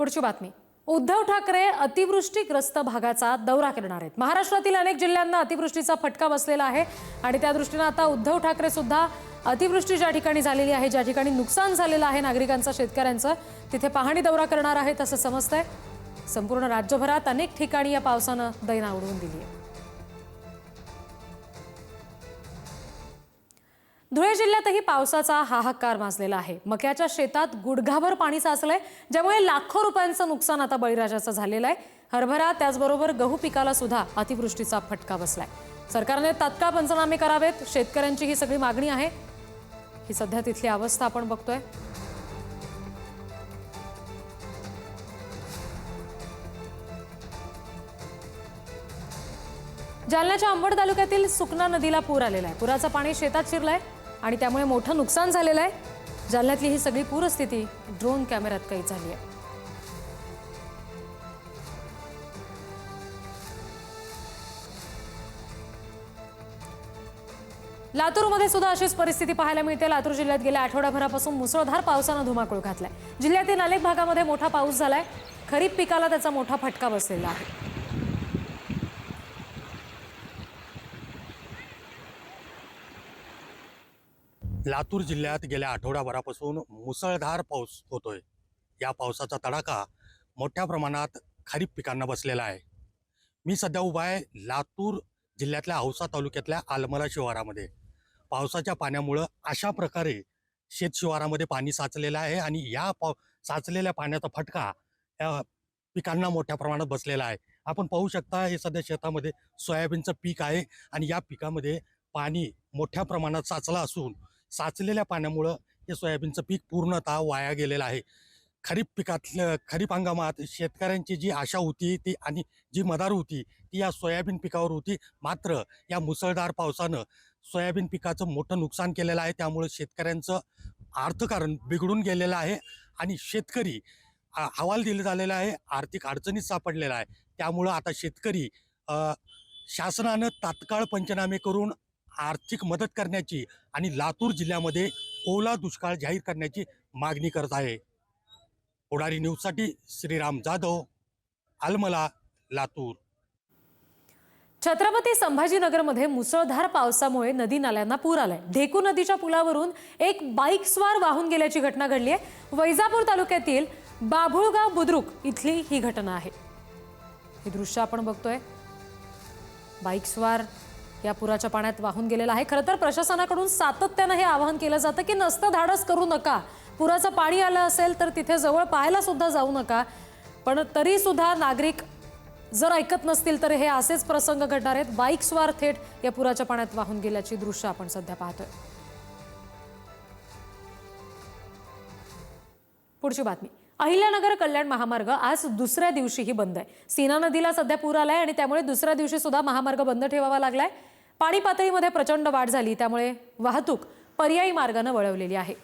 पुढची बातमी. उद्धव ठाकरे अतिवृष्टीग्रस्त भागाचा दौरा करणार आहेत. महाराष्ट्रातील अनेक जिल्ह्यांना अतिवृष्टीचा फटका बसलेला आहे आणि त्या दृष्टीनं आता उद्धव ठाकरे सुद्धा अतिवृष्टी ज्या ठिकाणी झालेली आहे ज्या ठिकाणी नुकसान झालेलं आहे नागरिकांचं शेतकऱ्यांचं तिथे पाहणी दौरा करणार आहेत असं समजतंय. संपूर्ण राज्यभरात अनेक ठिकाणी या पावसानं दैना उडवून दिली आहे. धुळे जिल्ह्यातही पावसाचा हाहाकार माजलेला आहे. मक्याच्या शेतात गुडघाभर पाणी साचलंय ज्यामुळे लाखो रुपयांचं नुकसान आता बळीराजाचं झालेलं आहे. हरभरा त्याचबरोबर गहू पिकाला सुद्धा अतिवृष्टीचा फटका बसलाय. सरकारने तात्काळ पंचनामे करावेत शेतकऱ्यांची ही सगळी मागणी आहे. ही सध्या तिथली अवस्था आपण बघतोय. जालन्याच्या अंबड तालुक्यातील सुकना नदीला पूर आलेला आहे. पुराचं पाणी शेतात शिरलंय. आणि त्यामुळे मोठं नुकसान झालेलं आहे. जालन्यातली ही सगळी पूरस्थिती ड्रोन कॅमेऱ्यात कैद झाली आहे. लातूरमध्ये सुद्धा अशीच परिस्थिती पाहायला मिळते. लातूर जिल्ह्यात गेल्या आठवड्याभरापासून मुसळधार पावसानं धुमाकूळ घातलाय. जिल्ह्यातील अनेक भागामध्ये मोठा पाऊस झालाय. खरीप पिकाला त्याचा मोठा फटका बसलेला आहे. लातूर जिल्ह्यात गेल्या आठवडाभरापासून मुसळधार पाऊस होतोय. या पावसाचा तडाखा मोठ्या प्रमाणात खरीप पिकांना बसलेला आहे. मी सध्या उभा आहे लातूर जिल्ह्यातल्या औसा तालुक्यातल्या आलमरा शिवारामध्ये. पावसाच्या पाण्यामुळं अशा प्रकारे शेत शिवारामध्ये पाणी साचलेलं आहे आणि या पाव साचलेल्या पाण्याचा फटका या पिकांना मोठ्या प्रमाणात बसलेला आहे. आपण पाहू शकता हे सध्या शेतामध्ये सोयाबीनचं पीक आहे आणि या पिकामध्ये पाणी मोठ्या प्रमाणात साचलं असून साचलेल्या पाण्यामुळं हे सोयाबीनचं पीक पूर्णतः वाया गेलेलं आहे. खरीप पिकातलं खरीप हंगामात शेतकऱ्यांची जी आशा होती ती आणि जी मदार होती ती या सोयाबीन पिकावर होती. मात्र या मुसळधार पावसानं सोयाबीन पिकाचं मोठं नुकसान केलेलं आहे. त्यामुळे शेतकऱ्यांचं अर्थकारण बिघडून गेलेलं आहे आणि शेतकरी अहवाल दिले झालेला आहे. आर्थिक अडचणीत सापडलेला आहे. त्यामुळं आता शेतकरी शासनानं तात्काळ पंचनामे करून आर्थिक मदत करण्याची आणि लातूर जिल्ह्यामध्ये ओला दुष्काळ जाहीर करण्याची मागणी करत आहे. पुढारी न्यूजसाठी श्रीराम जाधव आलमला लातूर. छत्रपती संभाजीनगरमध्ये मुसळधार पावसामुळे नदी नाल्यांना पूर आलाय. ढेकू नदीच्या पुलावरून एक बाईक स्वार वाहून गेल्याची घटना घडली आहे. वैजापूर तालुक्यातील बाभुळगाव बुद्रुक इथली ही घटना आहे. हे दृश्य आपण बघतोय. बाईक स्वार या पुराच्या पाण्यात वाहून गेलेला आहे. खरं तर प्रशासनाकडून सातत्यानं हे आवाहन केलं जातं की नसतं धाडस करू नका. पुराचं पाणी आलं असेल तर तिथे जवळ पाहायला सुद्धा जाऊ नका. पण तरी सुद्धा नागरिक जर ऐकत नसतील तर हे असेच प्रसंग घडणार आहेत. बाईक स्वार थेट या पुराच्या पाण्यात वाहून गेल्याची दृश्य आपण सध्या पाहतोय. पुढची बातमी. अहिल्यानगर कल्याण महामार्ग आज दुसऱ्या दिवशीही बंद आहे. सीना नदीला सध्या पूर आलाय आणि त्यामुळे दुसऱ्या दिवशी सुद्धा महामार्ग बंद ठेवावा लागलाय. पाणी पातळीमध्ये प्रचंड वाढ झाली. त्यामुळे वाहतूक पर्यायी मार्गानं वळवलेली आहे.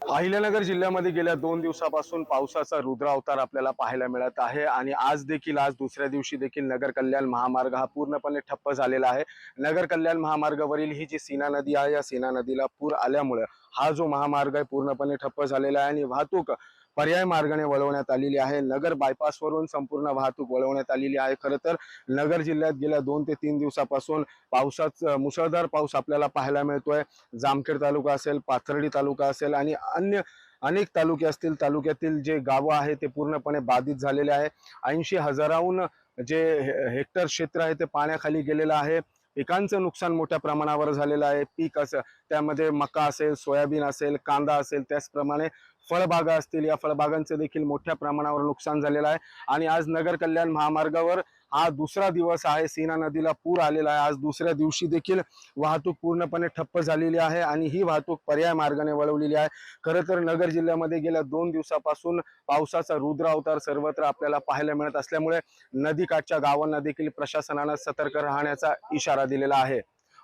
अहिल्यानगर जिल्ह्यामध्ये गेल्या दोन दिवसापासून पावसाचा रुद्रावतार आपल्याला पाहायला मिळत आहे आणि आज देखील आज दुसऱ्या दिवशी देखील नगर कल्याण महामार्ग हा पूर्णपणे ठप्प झालेला आहे. नगर कल्याण महामार्गावरील ही जी सीना नदी आहे या सीना नदीला पूर आल्यामुळे हा जो महामार्ग आहे पूर्णपणे ठप्प झालेला आहे आणि वाहतूक पर्याय मार्गाने वळवण्यात आलेली आहे. नगर बायपासवरून संपूर्ण वाहतूक वळवण्यात आलेली आहे. खरं तर नगर जिल्ह्यात गेल्या दोन ते तीन दिवसापासून पावसाच मुसळधार पाऊस आपल्याला पाहायला मिळतोय. जामखेड तालुका असेल पाथर्डी तालुका असेल आणि अन्य अनेक तालुके असतील तालुक्यातील जे गावं आहे ते पूर्णपणे बाधित झालेले आहे. ऐंशी हजाराहून जे हे- हेक्टर क्षेत्र आहे ते पाण्याखाली गेलेलं आहे. पिकांचं नुकसान मोठ्या प्रमाणावर झालेलं आहे. पीक असं त्यामध्ये मका असेल सोयाबीन असेल कांदा असेल त्याचप्रमाणे फळबागा असतील या फळबागांचं देखील मोठ्या प्रमाणावर नुकसान झालेलं आहे. आणि आज नगर कल्याण महामार्गावर हा दुसरा दिवस आहे. सीना नदीला पूर आलेला आहे. आज दुसऱ्या दिवशी देखील वाहतूक पूर्णपणे ठप्प झालेली आहे आणि ही वाहतूक पर्याय मार्गाने वळवलेली आहे. खरं तर नगर जिल्ह्यामध्ये गेल्या दोन दिवसापासून पावसाचा रुद्र अवतार सर्वत्र आपल्याला पाहायला मिळत असल्यामुळे नदीकाठच्या गावांना देखील प्रशासनानं सतर्क राहण्याचा इशारा दिलेला आहे.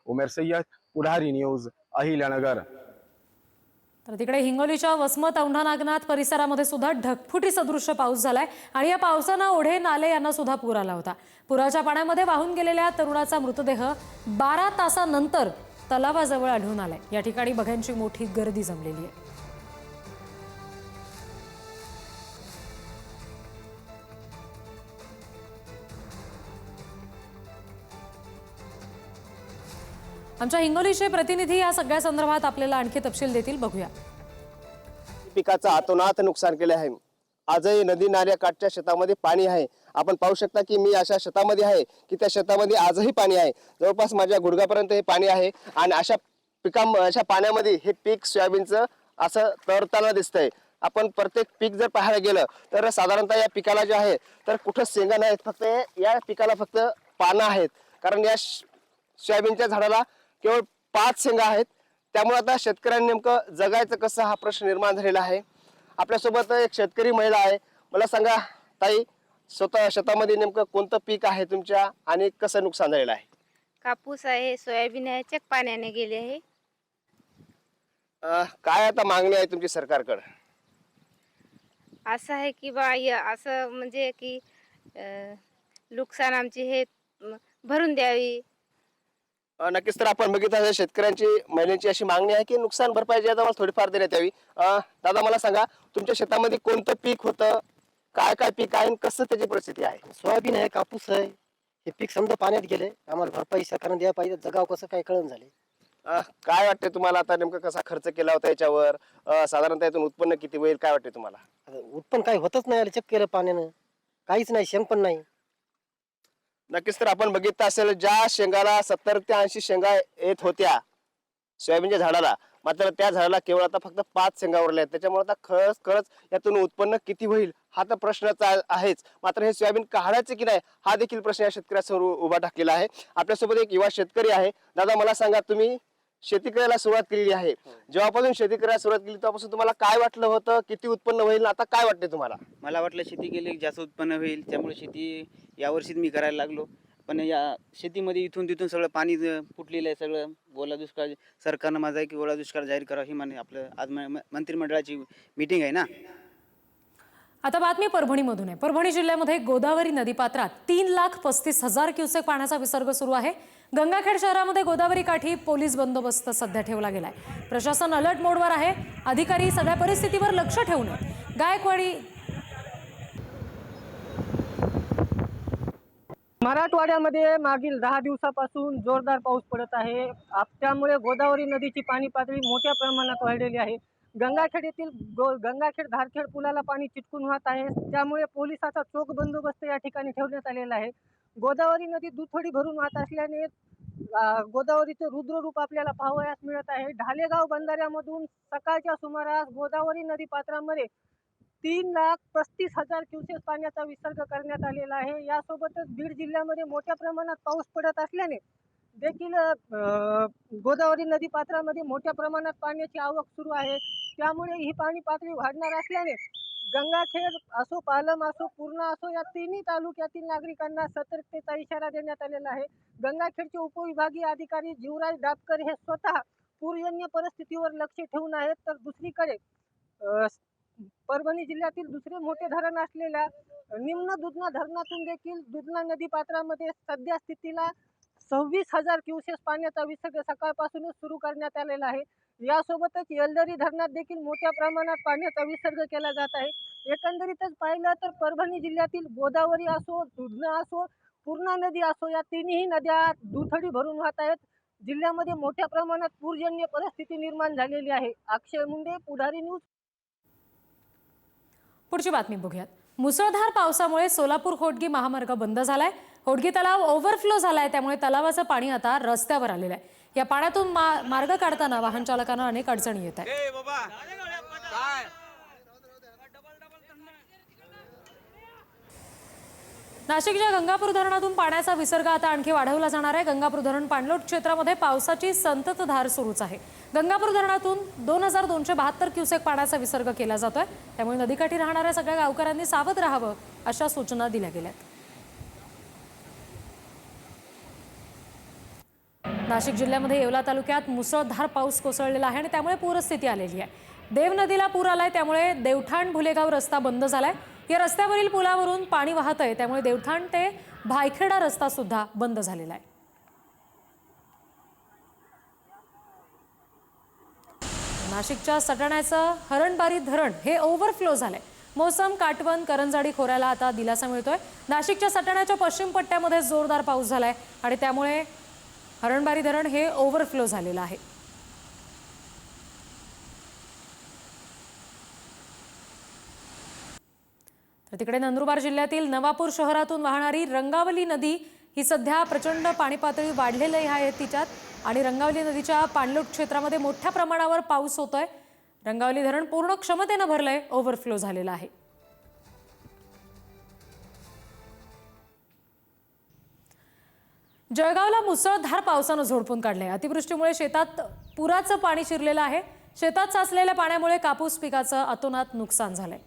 उमेर सय्यद पुढारी न्यूज अहिल्यानगर. तर तिकडे हिंगोलीच्या वसमत औंढा नागनाथ परिसरामध्ये सुद्धा ढगफुटी सदृश्य पाऊस झालाय आणि या पावसानं ओढे नाले यांना सुद्धा पूर आला होता. पुराच्या पाण्यामध्ये वाहून गेलेल्या तरुणाचा मृतदेह बारा तासानंतर तलावाजवळ आढळून आलाय. या ठिकाणी बघ्यांची मोठी गर्दी जमलेली आहे. आमच्या हिंगोलीचे प्रतिनिधी या सगळ्या संदर्भात आपल्याला आणखी तपशील देतील. बघूया. पिकाचं अतोनात नुकसान केले आहे. आजही नदी नाल्या काठच्या शेतामध्ये पाणी आहे. आपण पाहू शकता की मी अशा शेतामध्ये आहे की त्या शेतामध्ये आजही पाणी आहे. जवळपास माझ्या गुडघापर्यंत हे पाणी आहे आणि अशा पिका अशा पाण्यामध्ये हे पीक सोयाबीनचं असं तरताना दिसतंय. आपण प्रत्येक पीक जर पाहायला गेलं तर साधारणतः या पिकाला जे आहे तर कुठं शेंगा नाहीत. फक्त या पिकाला फक्त पानं आहेत. कारण या श- सोयाबीनच्या झाडाला केवळ पाच शेंगा आहेत. त्यामुळे आता शेतकऱ्यांनी नेमकं जगायचं कसं हा प्रश्न निर्माण झालेला आहे. आपल्यासोबत एक शेतकरी महिला आहे. मला सांगा ताई स्वतः शेतामध्ये नेमकं कोणतं पीक आहे तुमच्या आणि कसं नुकसान झालेलं आहे? कापूस आहे सोयाबीन आहे चक पाण्याने गेले आहे. अं, काय आता मागणी आहे तुमची सरकारकडे? असं आहे की बा य- असं म्हणजे की अं, नुकसान आमची हे म, भरून द्यावी. नक्कीच तर आपण बघितलं शेतकऱ्यांची महिलांची अशी मागणी आहे की नुकसान भरपाई जी आहे मला थोडीफार देण्यात यावी. दादा मला सांगा तुमच्या शेतामध्ये कोणतं पीक होतं? काय काय पीक आहे आणि कसं त्याची परिस्थिती आहे? सोयाबीन आहे कापूस आहे. हे पीक समजा पाण्यात गेले आम्हाला भरपाई सरकारने द्यायला पाहिजे. जगाव कसं काय कळण झाले? काय वाटते तुम्हाला आता नेमकं कसा खर्च केला होता याच्यावर? साधारणतः यातून उत्पन्न किती होईल? काय वाटते तुम्हाला? उत्पन्न काही होतच नाही आलं चेक केलं पाण्यानं. काहीच नाही शेंग पण नाही. नक्कीच तर आपण बघितलं असेल ज्या शेंगाला सत्तर ते ऐंशी शेंगा येत होत्या सोयाबीनच्या झाडाला मात्र त्या झाडाला केवळ आता फक्त पाच शेंगा उरल्या आहेत. त्याच्यामुळे आता खरंच खरंच यातून उत्पन्न किती होईल हा तर प्रश्नच आहेच. मात्र हे सोयाबीन काढायचे की नाही हा देखील प्रश्न या शेतकऱ्यासमोर उभा टाकलेला आहे. आपल्यासोबत एक युवा शेतकरी आहे. दादा मला सांगा तुम्ही शेती करायला सुरुवात केलेली आहे. जेव्हापासून शेती करायला सुरुवात केली तेव्हापासून तुम्हाला काय वाटलं होतं? किती उत्पन्न होईल? आता काय वाटते तुम्हाला? मला वाटलं शेती केली जास्त उत्पन्न होईल. त्यामुळे शेती यावर्षीच मी करायला लागलो. पण या शेतीमध्ये इथून तिथून सगळं पाणी ज- फुटलेलं आहे सगळं. ओला दुष्काळ सरकारनं माझा आहे की ओला दुष्काळ जाहीर करावा ही माने आपलं आज मंत्रिमंडळाची मीटिंग आहे ना? आता बातमी परभणीमधून आहे. परभणी जिल्ह्यामध्ये गोदावरी नदीपात्रात तीन लाख पस्तीस हजार क्युसेक पाण्याचा विसर्ग सुरू आहे. गंगाखेड शहरामध्ये गोदावरी काठी पोलीस बंदोबस्त सध्या ठेवला गेलाय. प्रशासन अलर्ट मोडवर आहे. अधिकारी सगळ्या परिस्थितीवर लक्ष ठेवून गायकवाडी मराठवाड्यामध्ये मागील दहा दिवसापासून जोरदार पाऊस पडत आहे. आप- त्यामुळे गोदावरी नदीची पाणी पातळी मोठ्या प्रमाणात वाढलेली आहे. गंगाखेड येथील गो गंगाखेड धारखेड पुलाला पाणी चिटकून वाहत आहे. त्यामुळे पोलिसाचा चोख बंदोबस्त या ठिकाणी ठेवण्यात आलेला आहे. गोदावरी नदी दुथडी भरून वाहत असल्याने गोदावरीचं रुद्ररूप आपल्याला पाहावयास मिळत आहे. ढालेगाव बंधाऱ्यामधून सकाळच्या सुमारास गोदावरी नदी पात्रामध्ये तीन लाख पस्तीस हजार क्युसेस पाण्याचा विसर्ग करण्यात आलेला आहे. यासोबतच बीड जिल्ह्यामध्ये मोठ्या प्रमाणात पाऊस पडत असल्याने देखील गोदावरी नदी पात्रामध्ये मोठ्या प्रमाणात पाण्याची आवक सुरू आहे. त्यामुळे ही पाणी पातळी वाढणार असल्याने गंगाखेड असो पालम असो पूर्णा असो या तिन्ही तालुक्यातील नागरिकांना सतर्कतेचा इशारा देण्यात आलेला आहे. गंगाखेडचे उपविभागीय अधिकारी जीवराज दापकर हे स्वतः पूरजन्य परिस्थितीवर लक्ष ठेवून आहेत. तर दुसरीकडे परभणी जिल्ह्यातील दुसरे मोठे धरण असलेल्या निम्न दुधना धरणातून देखील दुधना नदी पात्रामध्ये सध्या स्थितीला सव्वीस हजार क्युसेस पाण्याचा विसर्ग सकाळपासूनच सुरू करण्यात आलेला आहे. यासोबतच येलदरी धरणात देखील मोठ्या प्रमाणात पाण्याचा विसर्ग केला जात आहे. एकंदरीतच पाहिलं तर परभणी जिल्ह्यातील गोदावरी असो दुधना असो पूर्णा नदी असो या तिन्ही नद्या दुथडी भरून वाहत आहेत. जिल्ह्यामध्ये मोठ्या प्रमाणात पूरजन्य परिस्थिती निर्माण झालेली आहे. अक्षय मुंडे पुढारी न्यूज. पुढची बातमी बघूयात. मुसळधार पावसामुळे सोलापूर होडगी महामार्ग बंद झालाय. होडगी तलाव ओव्हरफ्लो झालाय त्यामुळे तलावाचं पाणी आता रस्त्यावर आलेलं आहे. या पाण्यातून मा- मार्ग काढताना वाहन चालकांना अनेक अडचणी येत आहेत. नाशिकच्या गंगापूर धरणातून पाण्याचा विसर्ग आता आणखी वाढवला जाणार आहे. गंगापूर धरण पाणलोट क्षेत्रामध्ये पावसाची संततधार सुरूच आहे. गंगापूर धरणातून दोन हजार दोनशे बहात्तर क्युसेक पाण्याचा विसर्ग केला जातोय. त्यामुळे नदीकाठी राहणाऱ्या सगळ्या गावकऱ्यांनी सावध राहावं अशा सूचना दिल्या गेल्यात नाशिक जिल्ह्यामध्ये येवला तालुक्यात मुसळधार पाऊस कोसळलेला आहे आणि त्यामुळे पूरस्थिती आलेली आहे. देव नदीला पूर आलाय त्यामुळे देवठाण भुलेगाव रस्ता बंद झालाय. या रस्त्यावरील पुलावरून पाणी वाहत आहे त्यामुळे देवठाण ते भायखेडा रस्ता सुद्धा बंद झालेला आहे. नाशिकच्या सटाण्याचं हरणबारी धरण हे ओव्हरफ्लो झालंय. मोसम काटवण करंजाडी खोऱ्याला आता दिलासा मिळतोय. नाशिकच्या सटाण्याच्या पश्चिम पट्ट्यामध्ये जोरदार पाऊस झालाय आणि त्यामुळे हरणबारी धरण हे ओव्हरफ्लो झालेलं आहे. तर तिकडे नंदुरबार जिल्ह्यातील नवापूर शहरातून वाहणारी रंगावली नदी ही सध्या प्रचंड पाणी पातळी वाढलेली आहे तिच्यात आणि रंगावली नदीच्या पाणलोट क्षेत्रामध्ये मोठ्या प्रमाणावर पाऊस होतोय. रंगावली धरण पूर्ण क्षमतेनं भरलंय ओव्हरफ्लो झालेलं आहे. जळगावला मुसळधार पावसानं झोडपून काढलंय. अतिवृष्टीमुळे शेतात पुराचं पाणी शिरलेलं आहे. शेतात साचलेल्या पाण्यामुळे कापूस पिकाचं अतोनात नुकसान झालंय.